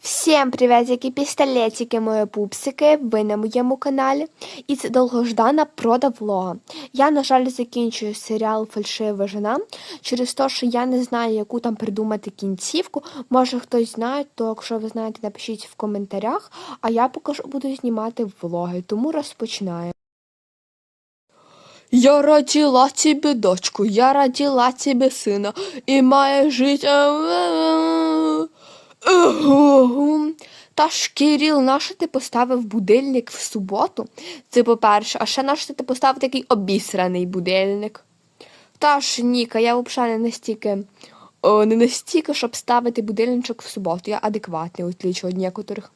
Всім привітики, пістолетики, мої пупсики, ви на моєму каналі. І це довгождана прода влога. Я, на жаль, закінчую серіал Фальшива жена через те, що я не знаю, яку там придумати кінцівку. Може хтось знає, то якщо ви знаєте, напишіть в коментарях, а я поки що буду знімати влоги, тому розпочинаємо. Я родила тебе дочку, я родила тебе сина, і має жити. Та ж Кирил, нащо ти поставив будильник в суботу? Це по-перше, а ще нащо ти поставив такий обісраний будильник? Та ж Ніка, я взагалі не настільки, о, не настільки, щоб ставити будильничок в суботу. Я адекватний, відлічу від некоторих.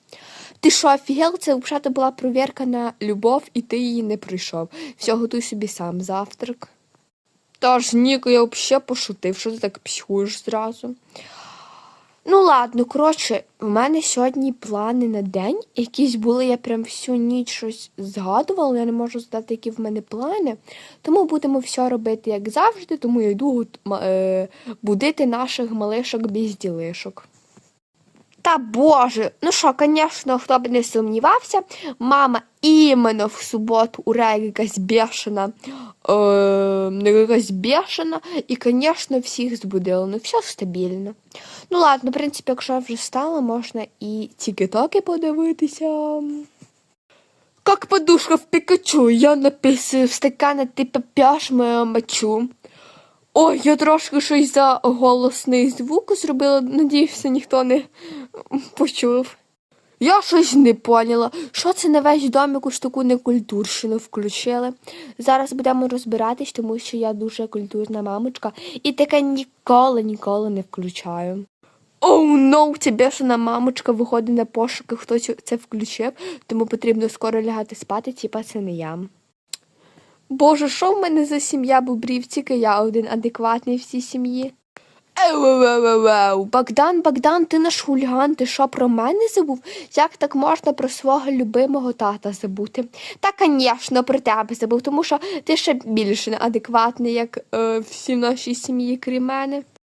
Ти що, офігел? Це взагалі була провірка на любов, і ти її не пройшов. Все, готуй собі сам завтрак. Тож, Ніко, я взагалі пошутив, що ти так психуєш зразу. Ну ладно, коротше, в мене сьогодні плани на день. Якісь були, я прям всю ніч щось згадувала, я не можу здати, які в мене плани. Тому будемо все робити як завжди, тому я йду е, будити наших малишок без ділишок. Та боже, ну що, звісно, хто б не сумнівався, мама іменно в суботу ура якась бешена, е, якась бешена, і, звісно, всіх збудила. Ну, все стабільно. Ну ладно, в принципі, якщо вже стало, можна і тік-токи подивитися. Как подушка в Пікачу, я написую в стакана ти поп'єш мою мочу. Ой, я трошки щось за голосний звук зробила, надіюся, ніхто не почув. Я щось не поняла, що це на весь дом якусь таку некультурщину включили. Зараз будемо розбиратись, тому що я дуже культурна мамочка і таке ніколи, ніколи не включаю. Оу, oh, no, ця бешена мамочка виходить на пошуки, хто цю- це включив, тому потрібно скоро лягати спати, типа це не я. Боже, що в мене за сім'я бубрів, тільки я один адекватний в цій сім'ї. Еу-еу-еу-еу. Богдан, Богдан, ти наш хуліган, ти що про мене забув? Як так можна про свого любимого тата забути? Та, звісно, про тебе забув, тому що ти ще більш неадекватний, як е, всі в нашій сім'ї, крім мене.